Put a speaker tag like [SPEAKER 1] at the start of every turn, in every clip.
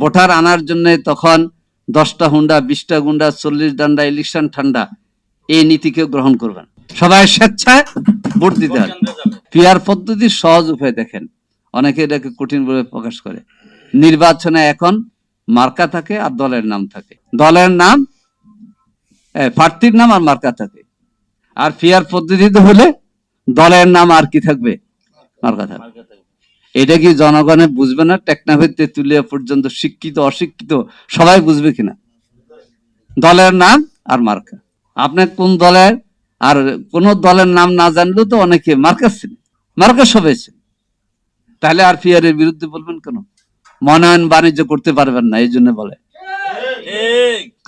[SPEAKER 1] Voter আনার জন্য তখন দশটা হুন্ডা বিশটা গুন্ডা চল্লিশ ডান্ডা ইলেকশন ঠান্ডা এই নীতিকে গ্রহণ করবেন। সবাই স্বেচ্ছায় ভোট দিতে হবে। পিয়ার পদ্ধতির সহজ উপায় দেখেন। অনেকে এটাকে কঠিন বলে প্রকাশ করে। নির্বাচনে এখন মার্কা থাকে আর দলের নাম থাকে। দলের নাম প্রার্থীর নাম আর মার্কা থাকে। আর পিয়ার পদ্ধতিতে হলে দলের নাম আর কি থাকবে? মার্কা থাকবে। এটা কি জনগণে বুঝবে না? টেকনাফের তেতুলিয়া পর্যন্ত শিক্ষিত, অশিক্ষিত সবাই বুঝবে কিনা? দলের নাম আর মার্কা। আপনি কোন দলের আর কোন দলের নাম না জানলেও তো অনেকে মার্কা ছিল মার্কা সবাই ছিল তাহলে আর পিয়ারের বিরুদ্ধে বলবেন কেন? মনোনয়ন বাণিজ্য করতে পারবেন না, এই জন্য বলে।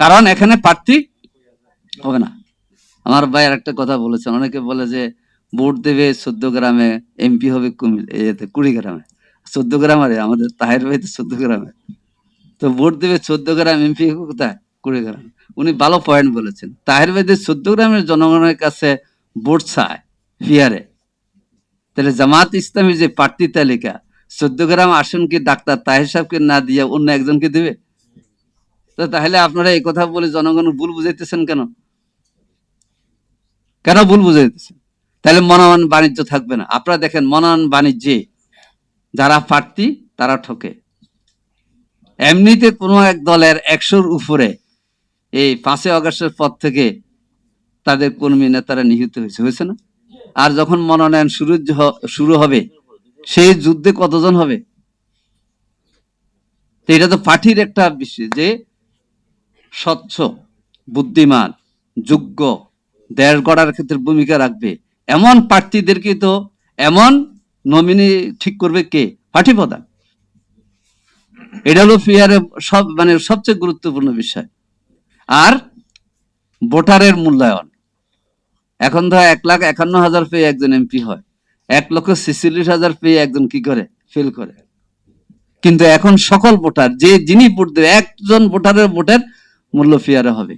[SPEAKER 1] কারণ এখানে প্রার্থী হবে না। আমার ভাই আর একটা কথা বলেছেন। অনেকে বলে যে ভোট দেবে চোদ্দ গ্রামে, এমপি হবে কুমিল এতে কুড়ি গ্রামে। চোদ্দ গ্রাম আরে আমাদের তাহের ভাই তো চোদ্দ গ্রামে। তো ভোট দেবে চোদ্দ গ্রাম, এমপি কোথায়? কুড়ি গ্রাম। উনি ভালো পয়েন্ট বলেছেন। তাহের ভাই চোদ্দ গ্রামের জনগণের কাছে ভোট চায় ফিয়ারে তাহলে জামাত ইসলামের যে প্রার্থী তালিকা, চোদ্দ গ্রাম আসন কি ডাক্তার তাহের সাহেবকে না দিয়ে অন্য একজনকে দেবে? তো তাহলে আপনারা এই কথা বলে জনগণ ভুল বুঝাইতেছেন কেন? কেন ভুল বুঝাইতেছেন? তাহলে মনোনয়ন বাণিজ্য থাকবে না। আপনারা দেখেন, মনোনয়ন বাণিজ্যে যারা প্রার্থী, তারা ঠকে। এমনিতে কোনো এক দলের একশোর উপরে এই পাঁচই অগস্টের পর থেকে তাদের কর্মী নেতারা নিহত হয়েছে। হয়েছে না? আর যখন মনোনয়ন শুরু শুরু হবে, সেই যুদ্ধে কতজন হবে? এটা তো পার্টির একটা বিষয় যে স্বচ্ছ, বুদ্ধিমান, যোগ্য, দেশ গড়ার ক্ষেত্রে ভূমিকা রাখবে। এমন প্রার্থীদেরকে তো এমন নমিনি ঠিক করবে কে? পার্টি প্রধান এটা হলো ফিয়ারে সব মানে সবচেয়ে গুরুত্বপূর্ণ বিষয়। আর ভোটারের মূল্যায়ন। এখন ধর এক লাখ একান্ন হাজার পেয়ে একজন এমপি হয়। এক লক্ষ ছেচল্লিশ হাজার পেয়ে একজন কি করে? ফেল করে। কিন্তু এখন সকল ভোটার, যে যিনি ভোট দেবে, একজন ভোটারের ভোটের মূল্য ফিয়ারে হবে।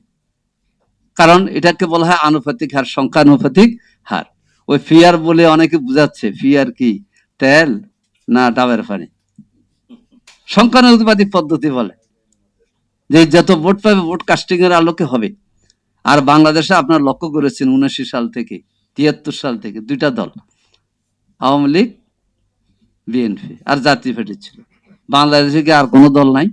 [SPEAKER 1] কারণ এটাকে বলা হয় আনুপাতিক হার, সংখ্যানুপাতিক হার। ওই ফিয়ার বলে অনেকে বুঝাচ্ছে, ফিয়ার কি? তেল না ডাবের পানি? সংখ্যানুপাতিক পদ্ধতি বলে। যে যত ভোট পাবে, ভোট কাস্টিং এর আলোকে হবে। আর বাংলাদেশে আপনার লক্ষ্য করেছেন উনিশি সাল থেকে, তিয়াত্তর সাল থেকে দুইটা দল, আওয়ামী লীগ, বিএনপি, আর জাতীয় পার্টি ছিল। বাংলাদেশে কি আর কোনো দল নাই?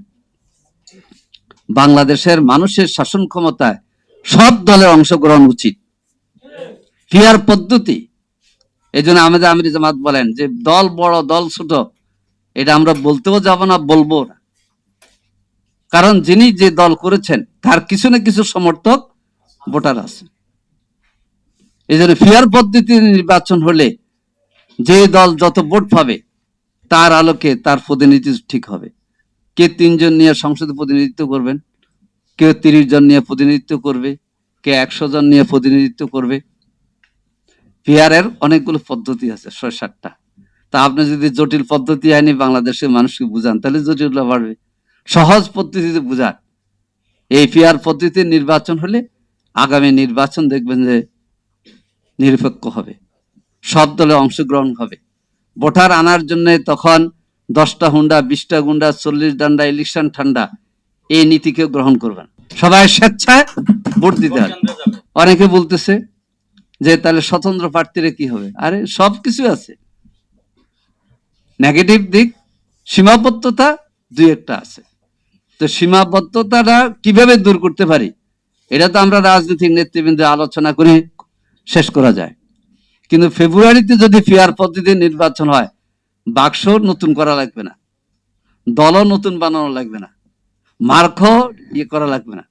[SPEAKER 1] বাংলাদেশের মানুষের শাসন ক্ষমতায় সব দলের অংশগ্রহণ উচিত। ফিয়ার পদ্ধতি। এই জন্য আমাদের আমির জামাত বলেন যে, দল বড়, দল ছোট, এটা আমরা বলতেও যাব না বলব না। কারণ যিনি যে দল করেছেন, তার কিছু না কিছু সমর্থক ভোটার আছে। এই জন্য ফিয়ার পদ্ধতি নির্বাচন হলে যে দল যত ভোট পাবে, তার আলোকে তার প্রতিনিধিত্ব ঠিক হবে। কে তিনজন নিয়ে সংসদে প্রতিনিধিত্ব করবেন কেউ তিরিশ জন নিয়ে প্রতিনিধিত্ব করবে, কে একশো জন নিয়ে প্রতিনিধিত্ব করবে পিয়ারের অনেকগুলো পদ্ধতি আছে ছয় সাতটা। তা আপনি যদি জটিল পদ্ধতি আইনি বাংলাদেশের মানুষকে বুঝান তাহলে জটিলতা বাড়বে। সহজ পদ্ধতিতে বুঝান। এই পিয়ার পদ্ধতির নির্বাচন হলে আগামী নির্বাচন দেখবেন যে নিরপেক্ষ হবে। সব দলে অংশগ্রহণ হবে। ভোটার আনার জন্য তখন দশটা হুন্ডা বিশটা গুন্ডা চল্লিশ ডান্ডা ইলেকশন ঠান্ডা এই নীতিকে গ্রহণ করবেন। সবাই স্বেচ্ছায় ভোট দিতে হবে। অনেকে বলতেছে যে তাহলে স্বতন্ত্র প্রার্থীরা কি হবে? আরে সব কিছু আছে। নেগেটিভ দিক, সীমাবদ্ধতা দুই একটা আছে। তো সীমাবদ্ধতাটা কীভাবে দূর করতে পারি? এটা তো আমরা রাজনৈতিক নেতৃবৃন্দ আলোচনা করে শেষ করা যায়। কিন্তু ফেব্রুয়ারিতে যদি ফিয়ার পদ্ধতি নির্বাচন হয়, বাক্স নতুন করা লাগবে না। দলও নতুন বানানো লাগবে না। মার্ক ইয়ে করা লাগবে না।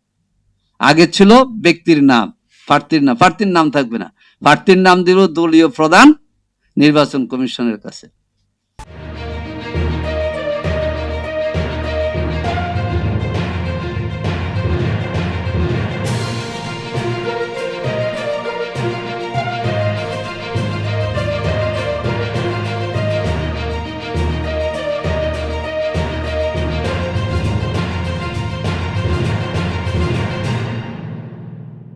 [SPEAKER 1] আগে ছিল ব্যক্তির নাম, প্রার্থীর নাম প্রার্থীর নাম থাকবে না। প্রার্থীর নাম দিল দলীয় প্রধান নির্বাচন কমিশনের কাছে।